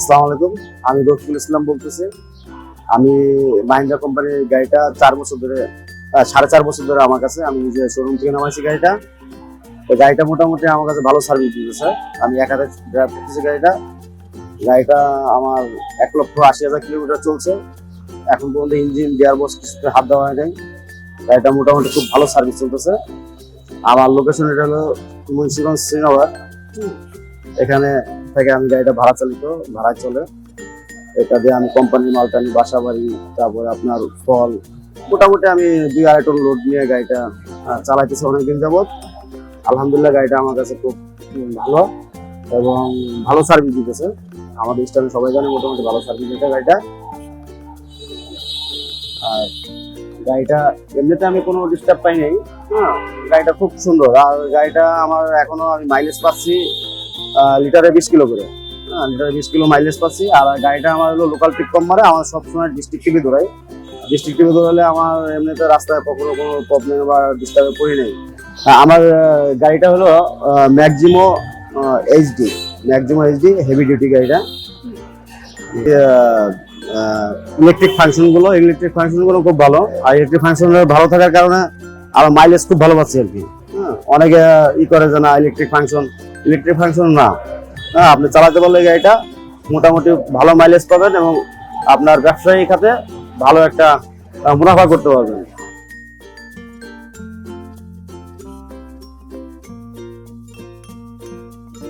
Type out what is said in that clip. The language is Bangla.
আসসালামু আলাইকুম। আমি রফিকুল ইসলাম বলতেছি। আমি মাহিন্দ্রা কোম্পানির গাড়িটা চার বছর ধরে সাড়ে চার বছর ধরে আমার কাছে। আমি নিজে শোরুম থেকে নামাইছি গাড়িটা। তো গাড়িটা মোটামুটি আমার কাছে ভালো সার্ভিস দিতে স্যার। আমি এক হাতে ড্রাইভ করতেছি গাড়িটা। গাড়িটা আমার এক লক্ষ আশি হাজার কিলোমিটার চলছে। এখন পর্যন্ত ইঞ্জিন গিয়ার বক্স কিছুতে হাত দেওয়া হয় নাই। গাড়িটা মোটামুটি খুব ভালো সার্ভিস চলতেছে। আমার লোকেশন এটা হলো মুন্সিগঞ্জ শ্রীনগর। এখানে থেকে আমি গাড়িটা ভাড়া চালিত ভাড়া চলে। এটা দিয়ে আমি কোম্পানির মালটা নিই বাসা বাড়ি তারপরে আপনার ফল। মোটামুটি আমি দুই আড়াই টন লোড নিয়ে গাড়িটা চালাইতেছি অনেকদিন যাবত আলহামদুলিল্লাহ গাড়িটা আমার কাছে খুব ভালো এবং ভালো সার্ভিস দিতেছে। আমাদের স্টাফে সবাই জানে মোটামুটি ভালো সার্ভিস দিতে গাড়িটা। আর গাড়িটা, এমনিতে আমি কোনো ডিস্টার্ব পাই নাই। হ্যাঁ গাড়িটা খুব সুন্দর। আর গাড়িটা আমার এখনও আমি মাইলেজ পাচ্ছি লিটারে বিশ কিলো করে। হ্যাঁ লিটারে বিশ কিলো মাইলেজ পাচ্ছি। আর গাড়িটা আমার হলো লোকাল পিক কম মারে আমার সবসময় ডিস্ট্রিক্ট টিভি দৌড়াই ডিস্ট্রিক্ট টিভি দৌড়ালে আমার এমনিতে রাস্তায় কখনো কোনো প্রবলেম বা ডিস্টার্বে পড়ি নেই। আমার গাড়িটা হলো Maximo HD Maximo HD heavy duty গাড়িটা। ইলেকট্রিক ফাংশনগুলো ইলেকট্রিক ফাংশনগুলো খুব ভালো। আর ইলেকট্রিক ফাংশন ভালো থাকার কারণে আমার মাইলেজ খুব ভালো পাচ্ছি আর কি। হ্যাঁ, অনেকে ই করে যে না ইলেকট্রিক ফাংশন ইলেকট্রিক ফাংশন না। হ্যাঁ আপনি চালাতে পারলে গাড়িটা মোটামুটি ভালো মাইলেজ পাবেন এবং আপনার ব্যবসায়ী খাতে ভালো একটা মুনাফা করতে পারবেন।